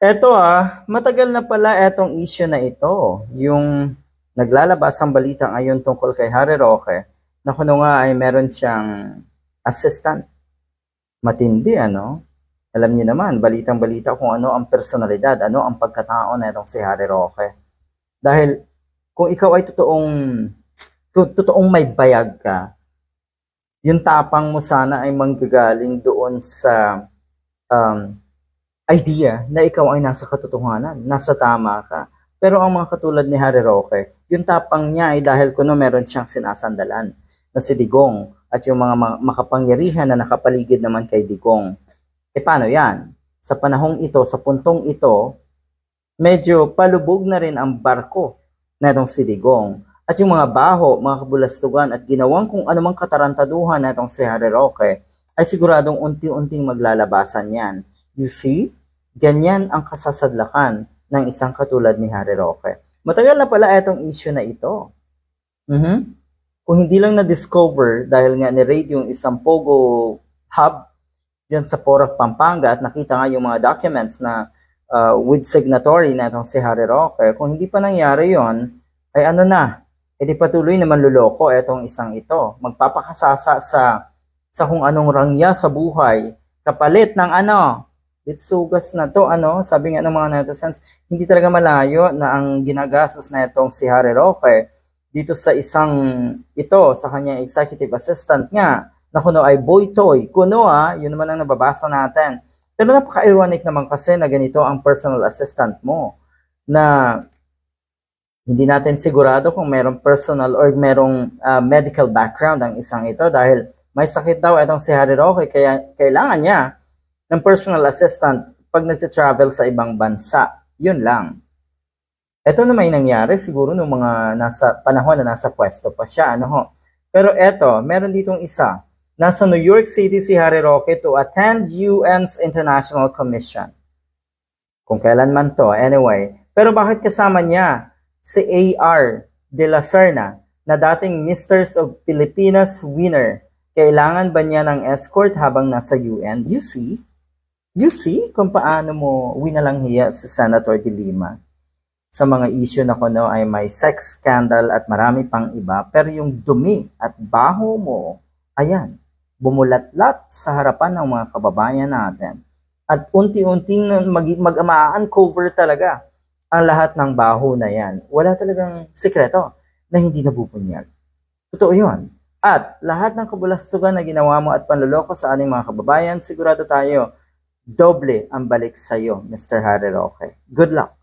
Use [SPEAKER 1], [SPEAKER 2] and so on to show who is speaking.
[SPEAKER 1] Eto ah, matagal na pala etong issue na ito. Yung naglalabas ang balita ngayon tungkol kay Harry Roque na kuno nga ay meron siyang assistant. Matindi ano? Alam niyo naman, balitang-balita kung ano ang personalidad, ano ang pagkatao na itong si Harry Roque. Dahil kung ikaw ay totoong, kung totoong may bayag ka, yung tapang mo sana ay manggagaling doon sa um, idea na ikaw ay nasa katotohanan, nasa tama ka. Pero ang mga katulad ni Harry Roque, yung tapang niya ay dahil kuno meron siyang sinasandalan na si Digong at yung mga ma- makapangyarihan na nakapaligid naman kay Digong. E paano yan? Sa panahong ito, sa puntong ito, medyo palubog na rin ang barko na itong si Digong. At yung mga baho, mga kabulastugan at ginawang kung anumang katarantaduhan na itong si Harry Roque, ay siguradong unti-unting maglalabasan yan. You see? Ganyan ang kasasadlakan ng isang katulad ni Harry Roque. Matagal na pala itong issue na ito. Mhm. Kung hindi lang na-discover dahil nga ni-raid yung isang Pogo hub dyan sa Porac, Pampanga at nakita nga yung mga documents na uh, with signatory na itong si Harry Roque, kung hindi pa nangyari yon ay ano na, edi patuloy na manluloko itong isang ito. Magpapakasasa sa sa kung anong rangya sa buhay, kapalit ng ano, litsugas na to, ano, sabi nga ng mga netizens, hindi talaga malayo na ang ginagastos na itong si Harry Roque dito sa isang ito, sa kanyang executive assistant nga, na kuno ay Boy Toy. Kuno ah, yun naman ang nababasa natin. Pero napaka-ironic naman kasi na ganito ang personal assistant mo na hindi natin sigurado kung merong personal or merong ah, medical background ang isang ito dahil may sakit daw itong si Harry Roque kaya kailangan niya ng personal assistant pag nagte-travel sa ibang bansa. Yun lang. Ito na may nangyari siguro nung mga nasa panahon na nasa pwesto pa siya. Ano ho? Pero eto, meron ditong isa. Nasa New York City si Harry Roque to attend UN's International Commission. Kung kailan man to, anyway. Pero bakit kasama niya si A.R. De La Serna na dating Misters of Pilipinas winner? Kailangan ba niya ng escort habang nasa UN? You see? You see kung paano mo winalang hiya si Senator De Lima? Sa mga issue na kuno ay may sex scandal at marami pang iba, pero yung dumi at baho mo, ayan, bumulatlat sa harapan ng mga kababayan natin. At unti-unting mag, mag talaga ang lahat ng baho na yan. Wala talagang sekreto na hindi nabubunyag. Totoo yun. At lahat ng kabulastugan na ginawa mo at panluloko sa ating mga kababayan, sigurado tayo, doble ang balik sa iyo, Mr. Harry Roque. Good luck!